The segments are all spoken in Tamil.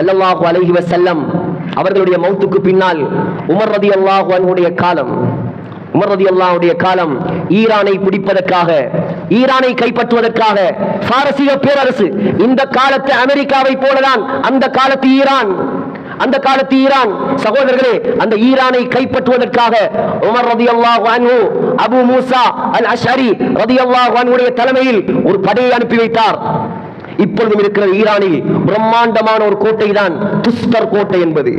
ஸல்லல்லாஹு அலைஹி செல்லம் அவர்களுடைய மௌத்துக்கு பின்னால் உமர் ரதி அல்லாஹு அன்ஹுடைய காலம். உமர் ரதி ரதியல்லாஹுடைய காலம் ஈரானை பிடிப்பதற்காக ஈரானை கைப்பற்றுவதற்காக பாரசீக பேரரசு இந்த காலத்து அமெரிக்காவை போலதான் அந்த காலத்து ஈரான். அந்த காலத்து ஈரான். சகோதரர்களே அந்த ஈரானை கைப்பற்றுவதற்காக உமர் ரதி அல்லாஹு அபு மூசா அல் அஷரி ரதி அல்லாஹு தலைமையில் ஒரு படையை அனுப்பி வைத்தார். இப்பொழுதும் இருக்கிற ஈரானில் பிரம்மாண்டமான ஒரு கோட்டை தான் துஸ்தர் கோட்டை என்பது.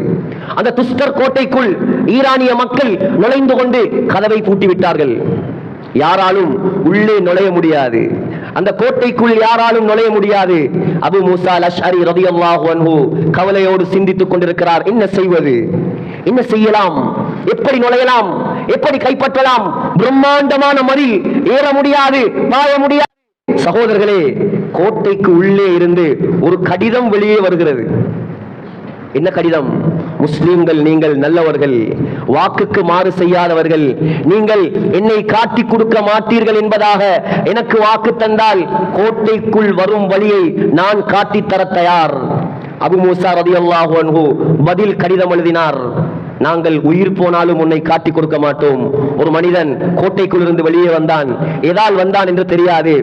அந்த துஸ்தர் கோட்டைக்குள் ஈரானிய மக்கள் நுழைந்து கொண்டு கதவை பூட்டி விட்டார்கள் யாராலும் உள்ளே நுழைய முடியாது. அந்த கோட்டைக்குள் யாராலும் நுழைய முடியாது. அபு மூசா லஷ்ஹரி ரதியல்லாஹு அன்ஹு கவலையோடு சிந்தித்துக் கொண்டிருக்கிறார். என்ன செய்வது? என்ன செய்யலாம்? எப்படி நுழையலாம்? எப்படி கைப்பற்றலாம்? பிரம்மாண்டமான மதில் ஏற முடியாது பாய முடியாது. சகோதரர்களே கோட்டைக்கு உள்ளே இருந்து ஒரு கடிதம் வெளியே வருகிறது. என்ன கடிதம்? முஸ்லிம்கள் நீங்கள் நல்லவர்கள் வாக்குக்கு மாறு செய்யாதவர்கள் நீங்கள் என்னை காட்டி கொடுக்க மாட்டீர்கள் என்பதாக எனக்கு வாக்கு தந்தால் கோட்டைக்குள் வரும் வழியை நான் காட்டி தர தயார். அபு மூசா ரதி அல்லாஹு பதில் கடிதம் எழுதினார். நாங்கள் உயிர் போனாலும் உன்னை காட்டிக் கொடுக்க மாட்டோம். ஒரு மனிதன் கோட்டைக்குள் இருந்து வெளியே வந்தான். எதால் வந்தான் என்று தெரியாது.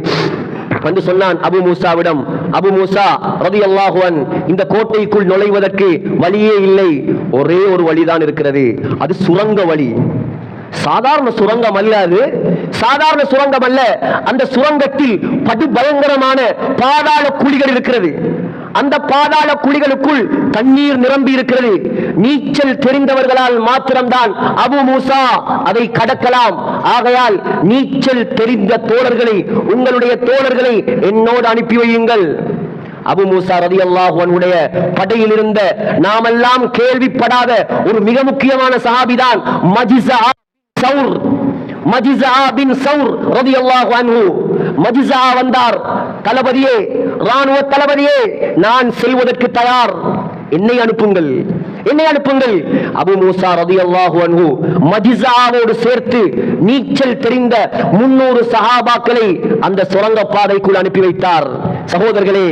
வந்து சொன்னான் அபு மூசாவிடம். அபு மூசா ரதி அல்லாஹுவன் இந்த கோட்டைக்குள் நுழைவதற்கு வழியே இல்லை. ஒரே ஒரு வழிதான் இருக்கிறது. அது சுரங்க வழி. சாதாரண சுரங்கம் அல்ல அது. சாதாரண சுரங்கம் அல்ல. அந்த சுரங்கத்தில் படு பயங்கரமான பாதாள குழிகள் இருக்கிறது. அந்த பாதாள குழிகளுக்குள் தண்ணீர் நிரம்பி இருக்கிறது. நீச்சல் தெரிந்தவர்களால் மாத்திரம்தான் அபு மூசா அதை கடக்கலாம். ஆகையால் நீச்சல் தெரிந்த தோழர்களை உங்களுடைய தோழர்களை என்னோடு அனுப்பி வையுங்கள். அபு மூசா ரதி அல்லாஹுடைய படையில் இருந்த நாமெல்லாம் கேள்விப்படாத ஒரு மிக முக்கியமான சஹாபிதான் மஜிசா சவுர். மஜிசா பின் சவுர் ரதி அல்லாஹு மஜிசா வந்தார். தளபதியே ராணுவ தளபதியே நான் செல்வதற்கு தயார். என்னை அனுப்புங்கள். என்னை அனுப்புங்கள். அபு மூசா ரதியல்லாஹு அன்பு மதிசாவோடு சேர்த்து நீச்சல் தெரிந்த முன்னூறு சகாபாக்களை அந்த சுரங்க பாதைக்குள் அனுப்பி வைத்தார். சகோதரர்களே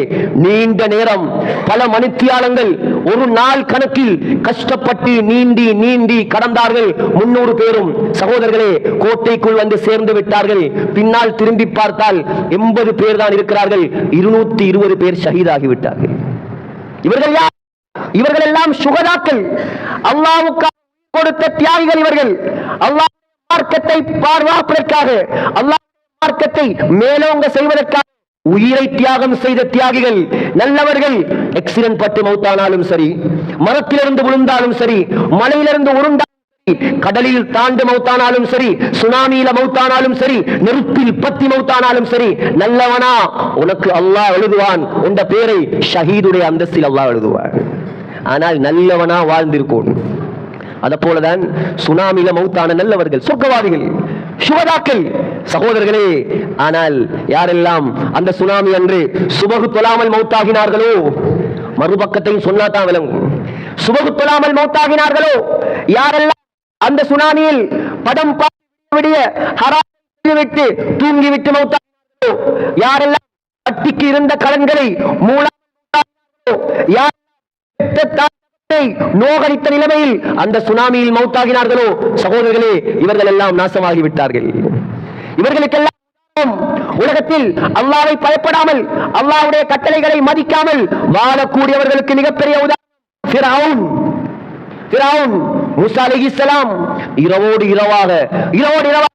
நீண்ட நேரம் பல மணித்தியாலங்கள் ஒரு நாள் கணக்கில் கஷ்டப்பட்டு நீண்டி நீண்டி கடந்தார்கள் முன்னூறு பேரும். சகோதரர்களே கோட்டைக்குள் வந்து சேர்ந்து விட்டார்கள். பின்னால் திரும்பி பார்த்தால் எண்பது பேர் தான் இருக்கிறார்கள். இருநூத்தி இருபது பேர் ஷஹீதாகிவிட்டார்கள் இவர்கள் யார்? இவர்கள் எல்லாம் சுகதாக்கள். அல்லாவுக்கு கொடுத்த தியாகிகள் இவர்கள். அல்லாஹ் மார்க்கத்தை பார்வாப்பதற்காக அல்லாஹ் மார்க்கத்தை மேலோங்க செய்வதற்காக உயிரை தியாகம் செய்த தியாகிகள் நல்லவர்கள் எக்ஸிடென்ட் பட்டு மௌத்தானாலும் சரி மரத்திலிருந்து விழுந்தாலும் சரி மலையிலிருந்து உருண்டாலும் சரி, கடலில் தாண்டு மௌத்தானாலும் சரி சுனாமியில மௌத்தானாலும் சரி நெருப்பில் பத்தி மௌத்தானாலும் சரி நல்லவனா? உனக்கு அல்லாஹ் எழுதுவான். உண்ட பேரை ஷஹீதுடைய அந்தஸ்தில் அல்லாஹ் எழுதுவான். ஆனால் நல்லவனா வாழ்ந்திருக்கும். அத போலதான் சுனாமியில மௌத்தான நல்லவர்கள் சொர்க்கவாதிகள் சுகதாக்கள். சகோதரர்களே ஆனால் யாரெல்லாம் அந்த சுனாமி அன்று சுபகு தொழாமல் மௌத்தாகினார்களோ? மறுபக்கத்தையும் சொன்னாதான் விளங்கும். சுபகு தொழாமல் மௌத்தாகினார்களோ? யாரெல்லாம் அந்த சுனாமியில் படம் பார்த்து விடிய விட்டு தூங்கி விட்டு மௌத்தாகினார்களோ? யாரெல்லாம் வட்டிக்கு இருந்த கடன்களை மூலம் யார் நோகடித்த நிலைமையில் அந்த சுனாமியில் மௌத்தாகினார்களோ? சகோதரர்களே இவர்கள் எல்லாம் நாசமாகி விட்டார்கள் இவர்களுக்கெல்லாம் உலகத்தில் அல்லாவை பயப்படாமல் அல்லாவுடைய கட்டளைகளை மதிக்காமல் வாழக்கூடியவர்களுக்கு மிகப்பெரிய உதாரணம் இரவோடு இரவாக இரவோடு இரவாக